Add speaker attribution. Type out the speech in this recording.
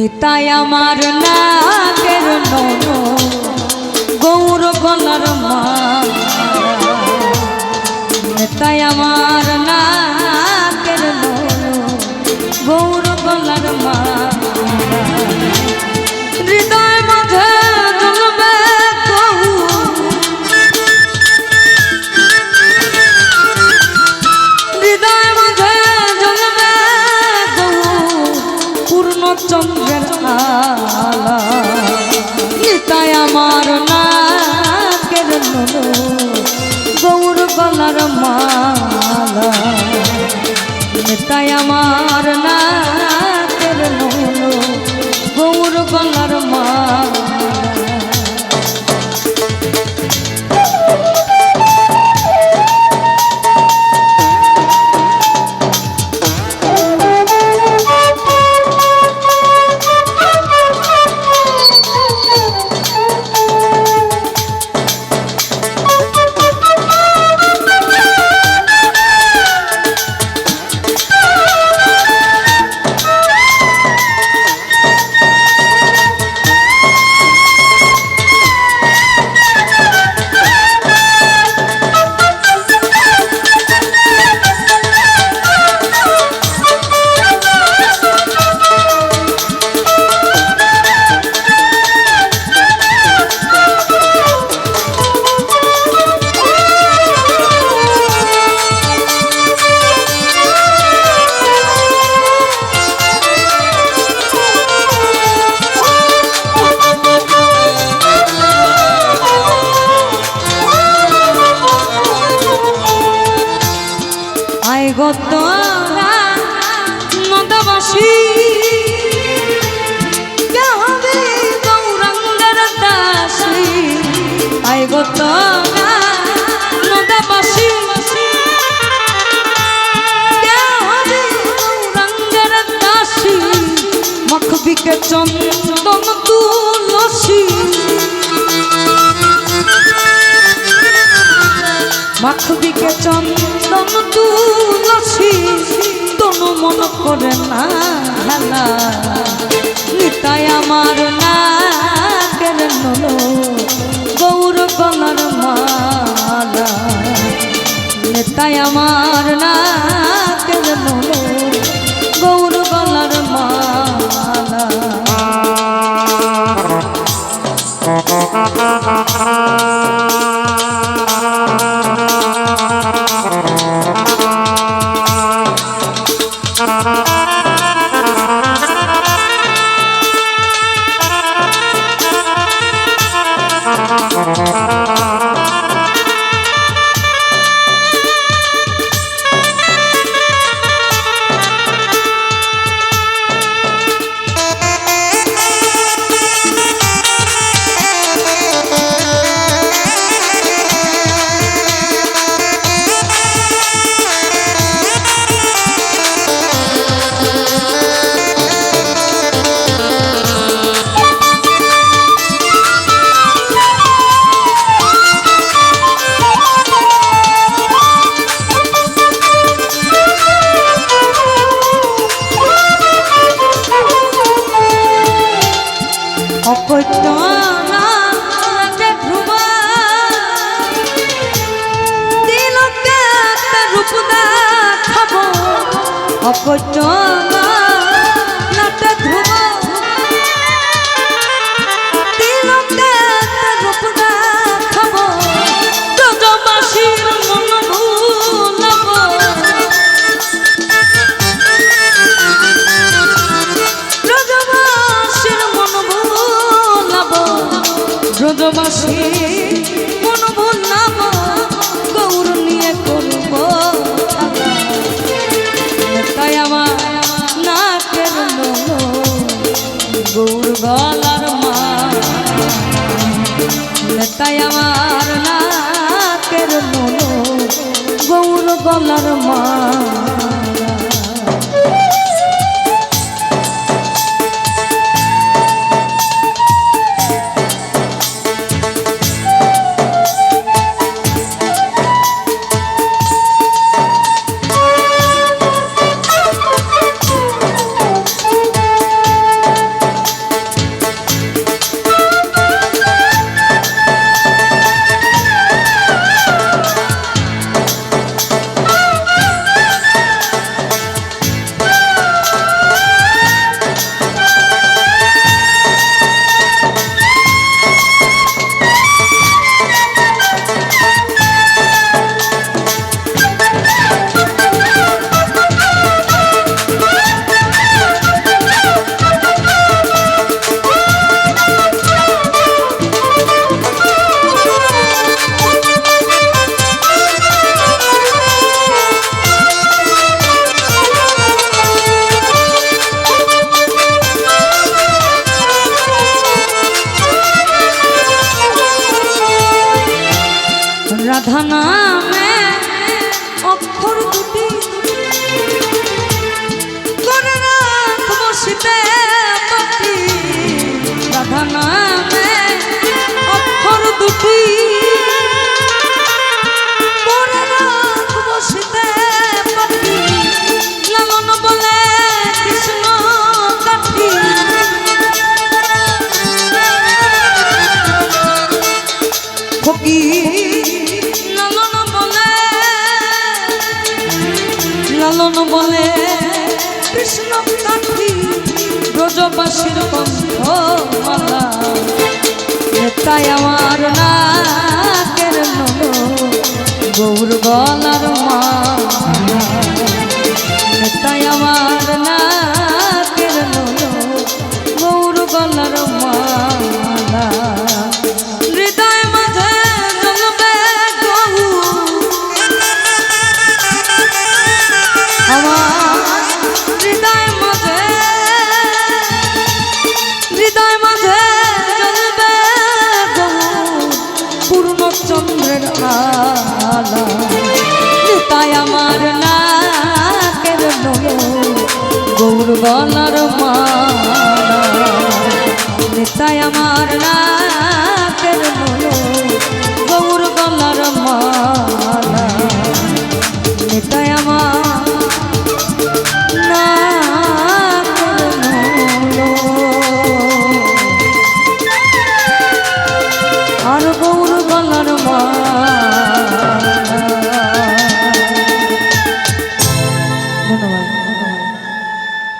Speaker 1: নিতাই আমার নাগের নন গৌর গলার মা নিতাই আমার নাকের নিতাই আমার গত নদবাসী হবে গৌরাঙ্গের দাসী? আয় গত মাখবিকে চন্দন তুলসী, তনু মন করে না হেলা। নিতাই আমার না কেন গৌর গলার মালা। নিতাই আমার না অকটনা তাই আমার নাকের মনো গৌর গলার মা। রাধা নামে অক্ষর দুটি। করে রাখব শীতে রাধা নামে ব্রজবাসীর কণ্ঠ মালা। তাই আমার না কেন গৌর গলার মালা। তাই আমার না কেন গৌর গলার মালা তাই আমার না